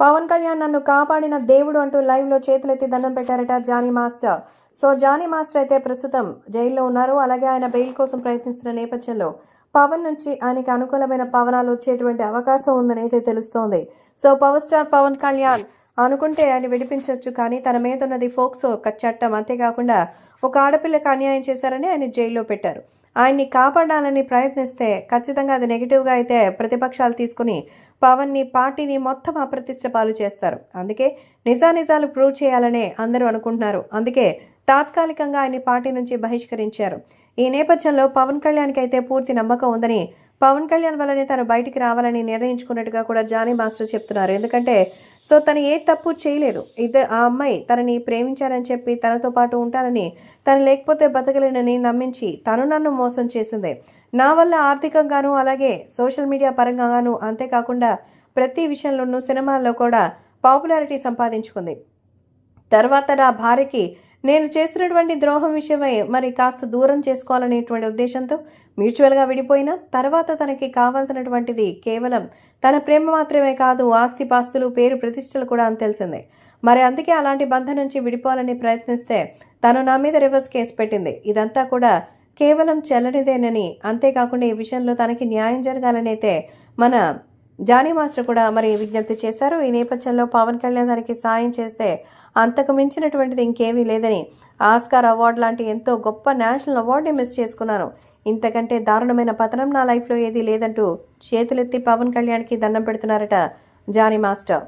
పవన్ కళ్యాణ్ నన్ను కాపాడిన దేవుడు అంటూ లైవ్లో చేతులెత్తి దండం పెట్టారట Johnny master. So Johnny master అయితే ప్రస్తుతం జైల్లో ఉన్నారు. అలాగే ఆయన బెయిల్ కోసం ప్రయత్నిస్తున్న నేపథ్యంలో పవన్ నుంచి ఆయనకి అనుకూలమైన పవనాలు వచ్చేటువంటి అవకాశం ఉందని అయితే తెలుస్తోంది. So power star Pawan Kalyan అనుకుంటే ఆయన విడిపించవచ్చు కానీ తన మీద ఉన్నది ఫోక్సో ఒక చట్టం అంతేకాకుండా ఒక ఆడపిల్లకి అన్యాయం చేశారని ఆయన జైల్లో పెట్టారు. ఆయన్ని కాపాడాలని ప్రయత్నిస్తే ఖచ్చితంగా అది నెగిటివ్గా అయితే ప్రతిపక్షాలు తీసుకుని పవన్ని పార్టీని మొత్తం అప్రతిష్ట పాలు చేస్తారు. అందుకే నిజానిజాలు ప్రూవ్ చేయాలనే అందరూ అనుకుంటున్నారు. అందుకే తాత్కాలికంగా ఆయన్ని పార్టీ నుంచి బహిష్కరించారు. ఈ నేపథ్యంలో పవన్ కళ్యాణ్కి అయితే పూర్తి నమ్మకం ఉందని పవన్ కళ్యాణ్ వల్లనే తను బయటికి రావాలని నిర్ణయించుకున్నట్టుగా కూడా జానీ మాస్టర్ చెప్తున్నారు. ఎందుకంటే సో తను ఏ తప్పు చేయలేదు. ఇద్దరు ఆ అమ్మాయి తనని ప్రేమించారని చెప్పి తనతో పాటు ఉంటానని తను లేకపోతే బతకలేనని నమ్మించి తను నన్ను మోసం చేసింది. నా వల్ల ఆర్థికంగాను అలాగే సోషల్ మీడియా పరంగాను అంతేకాకుండా ప్రతి విషయంలోనూ సినిమాల్లో కూడా పాపులారిటీ సంపాదించుకుంది. తర్వాత నా భార్యకి నేను చేస్తున్నటువంటి ద్రోహం విషయమై మరి కాస్త దూరం చేసుకోవాలనేటువంటి ఉద్దేశంతో మ్యూచువల్గా విడిపోయిన తర్వాత తనకి కావాల్సినటువంటిది కేవలం తన ప్రేమ మాత్రమే కాదు ఆస్తి పాస్తులు పేరు ప్రతిష్టలు కూడా అని తెలిసిందే. మరి అందుకే అలాంటి బంధం నుంచి విడిపోవాలని ప్రయత్నిస్తే తను నా మీద రివర్స్ కేసు పెట్టింది. ఇదంతా కూడా కేవలం చెల్లనిదేనని అంతేకాకుండా ఈ విషయంలో తనకి న్యాయం జరగాలనైతే మన జానీ మాస్టర్ కూడా మరి విజ్ఞప్తి చేశారు. ఈ నేపథ్యంలో పవన్ కళ్యాణ్ గారికి సాయం చేస్తే అంతకు మించినటువంటిది ఇంకేమీ లేదని ఆస్కార్ అవార్డు లాంటి ఎంతో గొప్ప నేషనల్ అవార్డుని మిస్ చేసుకున్నాను ఇంతకంటే దారుణమైన పతనం నా లైఫ్లో ఏదీ లేదంటూ చేతులెత్తి పవన్ కళ్యాణ్కి దండం పెడుతున్నారట జానీ మాస్టర్.